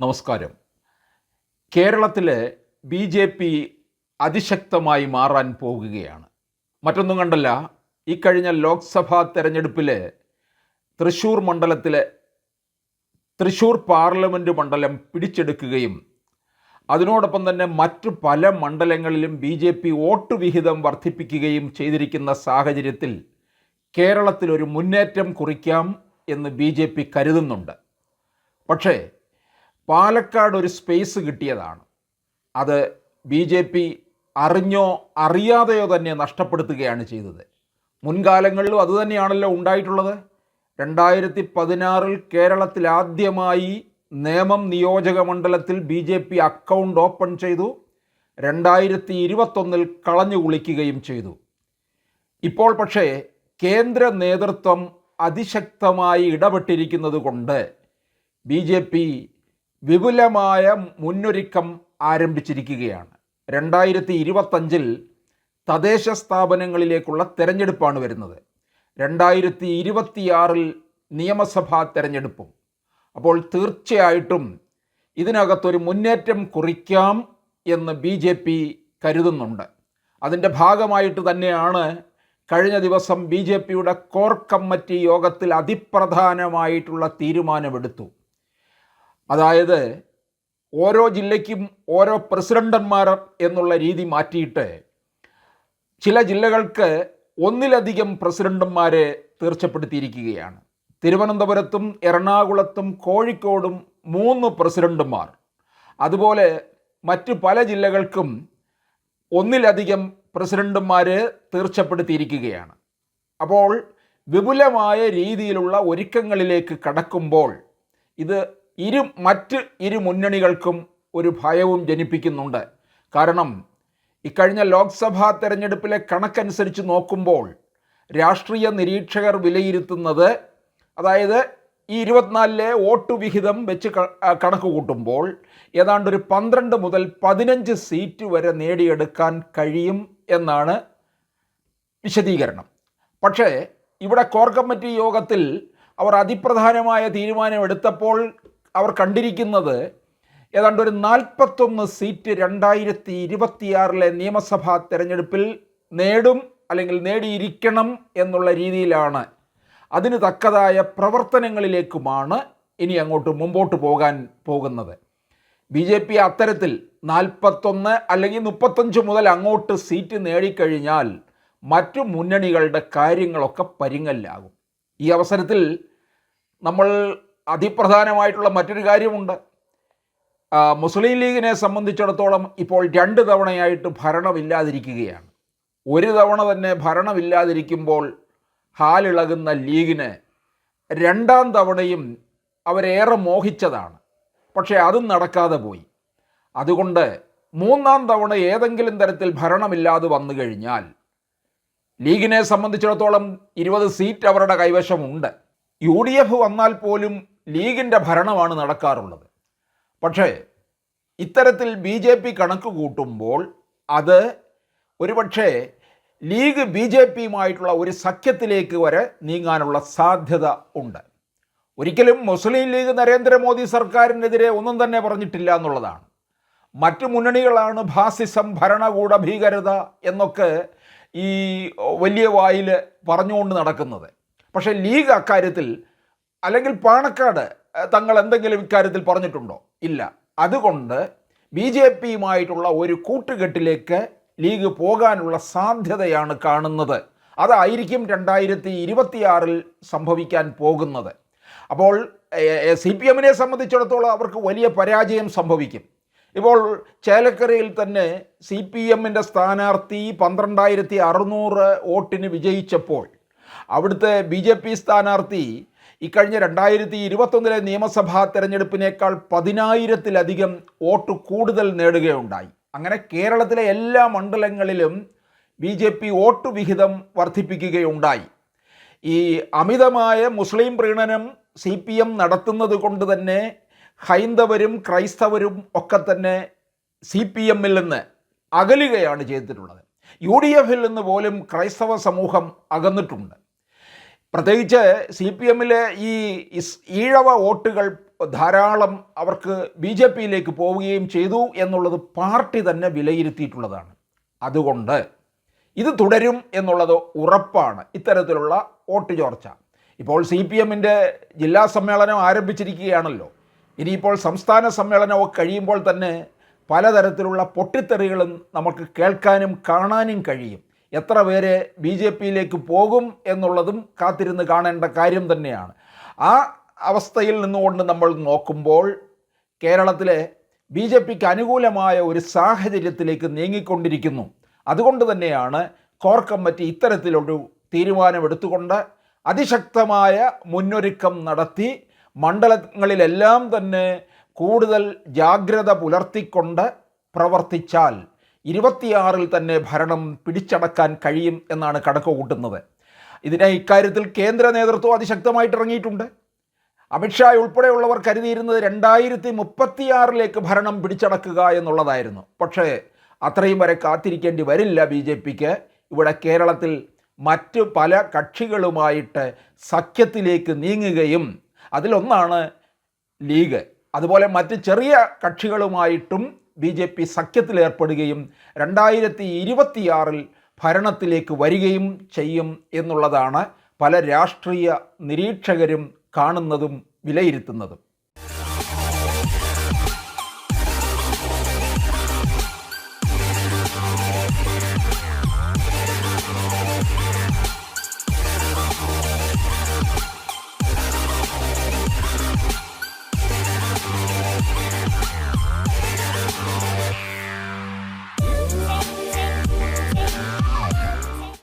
നമസ്കാരം. കേരളത്തിലെ B J P അതിശക്തമായി മാറാൻ പോകുകയാണ്. മറ്റൊന്നും കണ്ടല്ല ഇക്കഴിഞ്ഞ കഴിഞ്ഞ ലോക്സഭാ തെരഞ്ഞെടുപ്പിൽ തൃശ്ശൂർ മണ്ഡലത്തിലെ തൃശ്ശൂർ പാർലമെന്റ് മണ്ഡലം പിടിച്ചെടുക്കുകയും അതിനോടൊപ്പം തന്നെ മറ്റു പല മണ്ഡലങ്ങളിലും ബി ജെ പി വോട്ട് വിഹിതം വർദ്ധിപ്പിക്കുകയും ചെയ്തിരിക്കുന്ന സാഹചര്യത്തിൽ കേരളത്തിലൊരു മുന്നേറ്റം കുറിക്കാം എന്ന് ബി ജെ പി കരുതുന്നുണ്ട്. പക്ഷേ പാലക്കാട് ഒരു സ്പേസ് കിട്ടിയതാണ്. അത് ബി ജെ പി അറിഞ്ഞോ അറിയാതെയോ തന്നെ നഷ്ടപ്പെടുത്തുകയാണ് ചെയ്തത്. മുൻകാലങ്ങളിലും അതുതന്നെയാണല്ലോ ഉണ്ടായിട്ടുള്ളത്. രണ്ടായിരത്തി പതിനാറിൽ കേരളത്തിൽ ആദ്യമായി നേമം നിയോജക മണ്ഡലത്തിൽ B J P account open ചെയ്തു. രണ്ടായിരത്തി ഇരുപത്തൊന്നിൽ കളഞ്ഞു കുളിക്കുകയും ചെയ്തു. ഇപ്പോൾ പക്ഷേ കേന്ദ്ര നേതൃത്വം അതിശക്തമായി ഇടപെട്ടിരിക്കുന്നത് കൊണ്ട് ബി ജെ പി വിപുലമായ മുന്നൊരുക്കം ആരംഭിച്ചിരിക്കുകയാണ്. രണ്ടായിരത്തി ഇരുപത്തഞ്ചിൽ തദ്ദേശ സ്ഥാപനങ്ങളിലേക്കുള്ള തെരഞ്ഞെടുപ്പാണ് വരുന്നത്. രണ്ടായിരത്തി ഇരുപത്തിയാറിൽ നിയമസഭാ തെരഞ്ഞെടുപ്പും. അപ്പോൾ തീർച്ചയായിട്ടും ഇതിനകത്തൊരു മുന്നേറ്റം കുറിക്കാം എന്ന് ബി ജെ പി കരുതുന്നുണ്ട്. അതിന്റെ ഭാഗമായിട്ട് തന്നെയാണ് കഴിഞ്ഞ ദിവസം ബി ജെ പിയുടെ കോർ കമ്മിറ്റി യോഗത്തിൽ അതിപ്രധാനമായിട്ടുള്ള തീരുമാനമെടുത്തു. അതായത് ഓരോ ജില്ലയ്ക്കും ഓരോ പ്രസിഡന്റന്മാർ എന്നുള്ള രീതി മാറ്റിയിട്ട് ചില ജില്ലകൾക്ക് ഒന്നിലധികം പ്രസിഡന്റുമാരെ തീർച്ചപ്പെടുത്തിയിരിക്കുകയാണ്. തിരുവനന്തപുരത്തും എറണാകുളത്തും കോഴിക്കോടും മൂന്ന് പ്രസിഡന്റുമാർ. അതുപോലെ മറ്റ് പല ജില്ലകൾക്കും ഒന്നിലധികം പ്രസിഡന്റുമാരെ തീർച്ചപ്പെടുത്തിയിരിക്കുകയാണ്. അപ്പോൾ വിപുലമായ രീതിയിലുള്ള ഒരുക്കങ്ങളിലേക്ക് കടക്കുമ്പോൾ ഇത് ഇരു മറ്റ് ഇരു മുന്നണികൾക്കും ഒരു ഭയവും ജനിപ്പിക്കുന്നുണ്ട്. കാരണം ഇക്കഴിഞ്ഞ ലോക്സഭാ തെരഞ്ഞെടുപ്പിലെ കണക്കനുസരിച്ച് നോക്കുമ്പോൾ രാഷ്ട്രീയ നിരീക്ഷകർ വിലയിരുത്തുന്നത് അതായത് ഈ ഇരുപത്തിനാലിലെ വോട്ട് വിഹിതം വെച്ച് കണക്ക് കൂട്ടുമ്പോൾ ഏതാണ്ട് ഒരു പന്ത്രണ്ട് മുതൽ പതിനഞ്ച് സീറ്റ് വരെ നേടിയെടുക്കാൻ കഴിയും എന്നാണ് വിശദീകരണം. പക്ഷേ ഇവിടെ കോർ കമ്മിറ്റി യോഗത്തിൽ അവർ അതിപ്രധാനമായ തീരുമാനമെടുത്തപ്പോൾ അവർ കണ്ടിരിക്കുന്നത് ഏതാണ്ട് ഒരു നാൽപ്പത്തൊന്ന് സീറ്റ് രണ്ടായിരത്തി ഇരുപത്തിയാറിലെ നിയമസഭാ തെരഞ്ഞെടുപ്പിൽ നേടും അല്ലെങ്കിൽ നേടിയിരിക്കണം എന്നുള്ള രീതിയിലാണ്. അതിന് തക്കതായ പ്രവർത്തനങ്ങളിലേക്കുമാണ് ഇനി അങ്ങോട്ട് മുമ്പോട്ട് പോകാൻ പോകുന്നത്. ബി ജെ പി അത്തരത്തിൽ നാൽപ്പത്തൊന്ന് അല്ലെങ്കിൽ മുപ്പത്തഞ്ച് മുതൽ അങ്ങോട്ട് സീറ്റ് നേടിക്കഴിഞ്ഞാൽ മറ്റു മുന്നണികളുടെ കാര്യങ്ങളൊക്കെ പരിങ്ങല്ലാകും. ഈ അവസരത്തിൽ നമ്മൾ അതിപ്രധാനമായിട്ടുള്ള മറ്റൊരു കാര്യമുണ്ട്. മുസ്ലിം ലീഗിനെ സംബന്ധിച്ചിടത്തോളം ഇപ്പോൾ രണ്ട് തവണയായിട്ട് ഭരണമില്ലാതിരിക്കുകയാണ്. ഒരു തവണ തന്നെ ഭരണമില്ലാതിരിക്കുമ്പോൾ ഹാലിളകുന്ന ലീഗിന് രണ്ടാം തവണയും അവരേറെ മോഹിച്ചതാണ്. പക്ഷേ അതും നടക്കാതെ പോയി. അതുകൊണ്ട് മൂന്നാം തവണ ഏതെങ്കിലും തരത്തിൽ ഭരണമില്ലാതെ വന്നു കഴിഞ്ഞാൽ ലീഗിനെ സംബന്ധിച്ചിടത്തോളം ഇരുപത് സീറ്റ് അവരുടെ കൈവശമുണ്ട്. യു ഡി എഫ് വന്നാൽ പോലും ലീഗിന്റെ ഭരണമാണ് നടക്കാറുള്ളത്. പക്ഷേ ഇത്തരത്തിൽ ബി ജെ പി കണക്ക് കൂട്ടുമ്പോൾ അത് ഒരുപക്ഷേ ലീഗ് ബി ജെ പിയുമായിട്ടുള്ള ഒരു സഖ്യത്തിലേക്ക് വരെ നീങ്ങാനുള്ള സാധ്യത ഉണ്ട്. ഒരിക്കലും മുസ്ലിം ലീഗ് നരേന്ദ്രമോദി സർക്കാരിനെതിരെ ഒന്നും തന്നെ പറഞ്ഞിട്ടില്ല എന്നുള്ളതാണ്. മറ്റു മുന്നണികളാണ് ഭാസിസം ഭരണകൂട ഭീകരത എന്നൊക്കെ ഈ വലിയ വായിൽ പറഞ്ഞുകൊണ്ട് നടക്കുന്നത്. പക്ഷേ ലീഗ് അക്കാര്യത്തിൽ അല്ലെങ്കിൽ പാണക്കാട് തങ്ങൾ എന്തെങ്കിലും ഇക്കാര്യത്തിൽ പറഞ്ഞിട്ടുണ്ടോ? ഇല്ല. അതുകൊണ്ട് ബി ജെ പിയുമായിട്ടുള്ള ഒരു കൂട്ടുകെട്ടിലേക്ക് ലീഗ് പോകാനുള്ള സാധ്യതയാണ് കാണുന്നത്. അതായിരിക്കും രണ്ടായിരത്തി ഇരുപത്തിയാറിൽ സംഭവിക്കാൻ പോകുന്നത്. അപ്പോൾ സി പി എമ്മിനെ സംബന്ധിച്ചിടത്തോളം അവർക്ക് വലിയ പരാജയം സംഭവിക്കും. ഇപ്പോൾ ചേലക്കരയിൽ തന്നെ സി പി എമ്മിന്റെ സ്ഥാനാർത്ഥി പന്ത്രണ്ടായിരത്തി അറുന്നൂറ് വോട്ടിന് വിജയിച്ചപ്പോൾ അവിടുത്തെ ബി ജെ പി സ്ഥാനാർത്ഥി ഇക്കഴിഞ്ഞ രണ്ടായിരത്തി ഇരുപത്തൊന്നിലെ നിയമസഭാ തെരഞ്ഞെടുപ്പിനേക്കാൾ പതിനായിരത്തിലധികം വോട്ട് കൂടുതൽ നേടുകയുണ്ടായി. അങ്ങനെ കേരളത്തിലെ എല്ലാ മണ്ഡലങ്ങളിലും ബി ജെ പി വോട്ട് വിഹിതം വർദ്ധിപ്പിക്കുകയുണ്ടായി. ഈ അമിതമായ മുസ്ലിം പ്രീണനം സി പി എം നടത്തുന്നത് കൊണ്ട് തന്നെ ഹൈന്ദവരും ക്രൈസ്തവരും ഒക്കെ തന്നെ സി പി എമ്മിൽ നിന്ന് അകലുകയാണ് ചെയ്തിട്ടുള്ളത്. യു ഡി എഫിൽ നിന്ന് പോലും ക്രൈസ്തവ സമൂഹം അകന്നിട്ടുണ്ട്. പ്രത്യേകിച്ച് സി പി എമ്മിലെ ഈ ഈഴവ വോട്ടുകൾ ധാരാളം അവർക്ക് ബി ജെ പിയിലേക്ക് പോവുകയും ചെയ്തു എന്നുള്ളത് പാർട്ടി തന്നെ വിലയിരുത്തിയിട്ടുള്ളതാണ്. അതുകൊണ്ട് ഇത് തുടരും എന്നുള്ളത് ഉറപ്പാണ് ഇത്തരത്തിലുള്ള വോട്ട് ചോർച്ച. ഇപ്പോൾ സി പി എമ്മിന്റെ ജില്ലാ സമ്മേളനം ആരംഭിച്ചിരിക്കുകയാണല്ലോ. ഇനിയിപ്പോൾ സംസ്ഥാന സമ്മേളനമൊക്കെ കഴിയുമ്പോൾ തന്നെ പലതരത്തിലുള്ള പൊട്ടിത്തെറികളും നമുക്ക് കേൾക്കാനും കാണാനും കഴിയും. എത്ര പേര് ബി ജെ പിയിലേക്ക് പോകും എന്നുള്ളതും കാത്തിരുന്ന് കാണേണ്ട കാര്യം തന്നെയാണ്. ആ അവസ്ഥയിൽ നിന്നുകൊണ്ട് നമ്മൾ നോക്കുമ്പോൾ കേരളത്തിലെ ബി ജെ പിക്ക് അനുകൂലമായ ഒരു സാഹചര്യത്തിലേക്ക് നീങ്ങിക്കൊണ്ടിരിക്കുന്നു. അതുകൊണ്ട് തന്നെയാണ് കോർ കമ്മിറ്റി ഇത്തരത്തിലൊരു തീരുമാനമെടുത്തുകൊണ്ട് അതിശക്തമായ മുന്നൊരുക്കം നടത്തി മണ്ഡലങ്ങളിലെല്ലാം തന്നെ കൂടുതൽ ജാഗ്രത പുലർത്തിക്കൊണ്ട് പ്രവർത്തിച്ചാൽ ഇരുപത്തിയാറിൽ തന്നെ ഭരണം പിടിച്ചടക്കാൻ കഴിയും എന്നാണ് കണക്ക് കൂട്ടുന്നത്. ഇതിനെ ഇക്കാര്യത്തിൽ കേന്ദ്ര നേതൃത്വം അതിശക്തമായിട്ട് ഇറങ്ങിയിട്ടുണ്ട്. അമിത്ഷാ ഉൾപ്പെടെയുള്ളവർ കരുതിയിരുന്നത് രണ്ടായിരത്തി മുപ്പത്തിയാറിലേക്ക് ഭരണം പിടിച്ചടക്കുക എന്നുള്ളതായിരുന്നു. പക്ഷേ അത്രയും വരെ കാത്തിരിക്കേണ്ടി വരില്ല ബി ജെ പിക്ക്. ഇവിടെ കേരളത്തിൽ മറ്റ് പല കക്ഷികളുമായിട്ട് സഖ്യത്തിലേക്ക് നീങ്ങുകയും അതിലൊന്നാണ് ലീഗ്. അതുപോലെ മറ്റ് ചെറിയ കക്ഷികളുമായിട്ടും ബി ജെ പി സഖ്യത്തിലേർപ്പെടുകയും രണ്ടായിരത്തി ഇരുപത്തിയാറിൽ ഭരണത്തിലേക്ക് വരികയും ചെയ്യും എന്നുള്ളതാണ് പല രാഷ്ട്രീയ നിരീക്ഷകരും കാണുന്നതും വിലയിരുത്തുന്നതും.